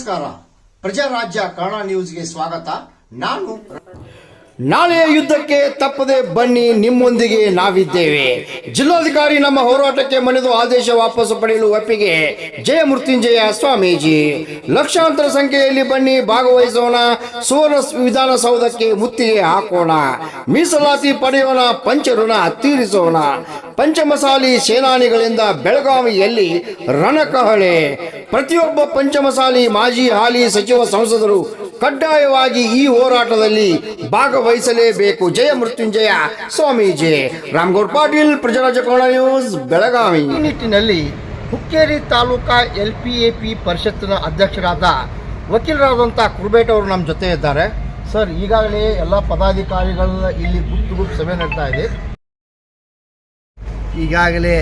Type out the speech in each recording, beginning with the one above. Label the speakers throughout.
Speaker 1: ನಮಸ್ಕಾರ. ಪ್ರಜಾರಾಜ್ಯ ಕನ್ನಡ ನ್ಯೂಸ್ಗೆ ಸ್ವಾಗತ. ನಾನು
Speaker 2: ನಾಳೆಯ ಯುದ್ಧಕ್ಕೆ ತಪ್ಪದೆ ಬನ್ನಿ ನಿಮ್ಮೊಂದಿಗೆ ನಾವಿದ್ದೇವೆ. ಜಿಲ್ಲಾಧಿಕಾರಿ ನಮ್ಮ ಹೋರಾಟಕ್ಕೆ ಮಣಿದು ಆದೇಶ ವಾಪಸ್ ಪಡೆಯಲು ಒಪ್ಪಿಗೆ. ಜಯ ಮೃತ್ಯುಂಜಯ ಸ್ವಾಮೀಜಿ. ಲಕ್ಷಾಂತರ ಸಂಖ್ಯೆಯಲ್ಲಿ ಬನ್ನಿ ಭಾಗವಹಿಸೋಣ. ಸುವರ್ಣ ವಿಧಾನಸೌಧಕ್ಕೆ ಮುತ್ತಿಗೆ ಹಾಕೋಣ. ಮೀಸಲಾತಿ ಪಡೆಯೋಣ, ಪಂಚಋಣ ತೀರಿಸೋಣ. ಪಂಚಮಸಾಲಿ ಸೇನಾನಿಗಳಿಂದ ಬೆಳಗಾವಿಯಲ್ಲಿ ರಣಕಹಳೆ. ಪ್ರತಿಯೊಬ್ಬ ಪಂಚಮಸಾಲಿ ಮಾಜಿ ಹಾಲಿ ಸಚಿವ ಸಂಸದರು ಕಡ್ಡಾಯವಾಗಿ ಈ ಹೋರಾಟದಲ್ಲಿ ಭಾಗವಹಿಸಲೇಬೇಕು. ಜಯ ಮೃತ್ಯುಂಜಯ ಸ್ವಾಮೀಜಿ ರಾಮಗೌಡ್ ಪಾಟೀಲ್ ಪ್ರಜಾರಾಜಕೋಣ ನ್ಯೂಸ್, ಬೆಳಗಾವಿ.
Speaker 3: ಈ ನಿಟ್ಟಿನಲ್ಲಿ Hukkeri taluka L P A P ಪರಿಷತ್ತಿನ ಅಧ್ಯಕ್ಷರಾದ ವಕೀಲರಾದಂಥ ಕುರ್ಬೇಟ್ ಅವರು ನಮ್ಮ ಜೊತೆ ಇದ್ದಾರೆ ಸರ್, ಈಗಾಗಲೇ ಎಲ್ಲ ಪದಾಧಿಕಾರಿಗಳ ಇಲ್ಲಿ ಗುಂಪು ಗುಂಪು ಸಭೆ ನಡೀತಾ ಇದೆ. ಈಗಾಗಲೇ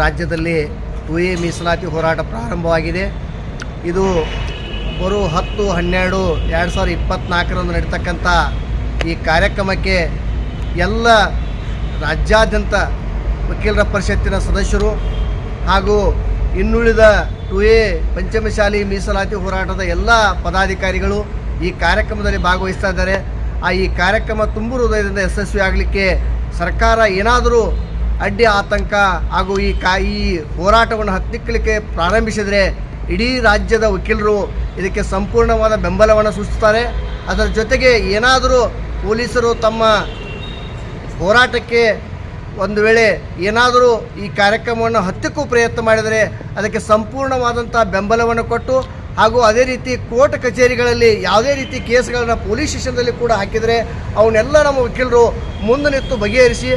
Speaker 3: ರಾಜ್ಯದಲ್ಲಿ ಟು ಎ ಮೀಸಲಾತಿ ಹೋರಾಟ ಪ್ರಾರಂಭವಾಗಿದೆ. ಇದು ಬರೋ ಹತ್ತು, ಹನ್ನೆರಡು, ಎರಡು ಸಾವಿರದ ಇಪ್ಪತ್ತ್ನಾಲ್ಕರಂದು ನಡೀತಕ್ಕಂಥ ಈ ಕಾರ್ಯಕ್ರಮಕ್ಕೆ ಎಲ್ಲ ರಾಜ್ಯಾದ್ಯಂತ ವಕೀಲರ ಪರಿಷತ್ತಿನ ಸದಸ್ಯರು ಹಾಗೂ ಇನ್ನುಳಿದ ಟು ಎ ಪಂಚಮಶಾಲಿ ಮೀಸಲಾತಿ ಹೋರಾಟದ ಎಲ್ಲ ಪದಾಧಿಕಾರಿಗಳು ಈ ಕಾರ್ಯಕ್ರಮದಲ್ಲಿ ಭಾಗವಹಿಸ್ತಾ ಇದ್ದಾರೆ. ಆ ಈ ಕಾರ್ಯಕ್ರಮ ತುಂಬು ಹೃದಯದಿಂದ ಯಶಸ್ವಿ ಆಗಲಿಕ್ಕೆ ಸರ್ಕಾರ ಏನಾದರೂ ಅಡ್ಡಿ ಆತಂಕ ಹಾಗೂ ಈ ಕಾ, ಈ ಹೋರಾಟವನ್ನು ಹತ್ತಿಕ್ಕಲಿಕ್ಕೆ ಪ್ರಾರಂಭಿಸಿದರೆ ಇಡೀ ರಾಜ್ಯದ ವಕೀಲರು ಇದಕ್ಕೆ ಸಂಪೂರ್ಣವಾದ ಬೆಂಬಲವನ್ನು ಸೂಚಿಸ್ತಾರೆ ಅದರ ಜೊತೆಗೆ ಏನಾದರೂ ಪೊಲೀಸರು ತಮ್ಮ ಹೋರಾಟಕ್ಕೆ ಒಂದು ವೇಳೆ ಏನಾದರೂ ಈ ಕಾರ್ಯಕ್ರಮವನ್ನು ಹತ್ತಿಕ್ಕೂ ಪ್ರಯತ್ನ ಮಾಡಿದರೆ ಅದಕ್ಕೆ ಸಂಪೂರ್ಣವಾದಂಥ ಬೆಂಬಲವನ್ನು ಕೊಟ್ಟು ಹಾಗೂ ಅದೇ ರೀತಿ ಕೋರ್ಟ್ ಕಚೇರಿಗಳಲ್ಲಿ ಯಾವುದೇ ರೀತಿ ಕೇಸ್ಗಳನ್ನು ಪೊಲೀಸ್ ಸ್ಟೇಷನ್ದಲ್ಲಿ ಕೂಡ ಹಾಕಿದರೆ ಅವನ್ನೆಲ್ಲ ನಮ್ಮ ವಕೀಲರು ಮುಂದೆ ನಿಂತು ಬಗೆಹರಿಸಿ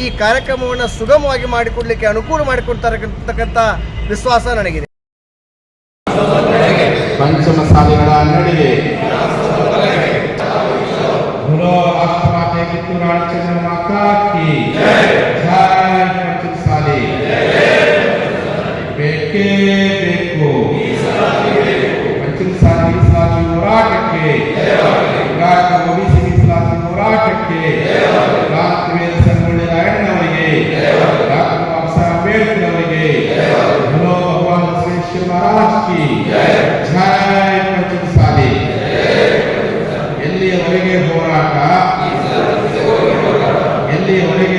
Speaker 3: ಈ ಕಾರ್ಯಕ್ರಮವನ್ನು ಸುಗಮವಾಗಿ ಮಾಡಿಕೊಡಲಿಕ್ಕೆ ಅನುಕೂಲ ಮಾಡಿಕೊಡ್ತಾರಕ್ಕಂತಕ್ಕಂಥ ವಿಶ್ವಾಸ ನನಗಿದೆ.
Speaker 4: ಪಂಚಮಸಾಲಿಗಳ Sí,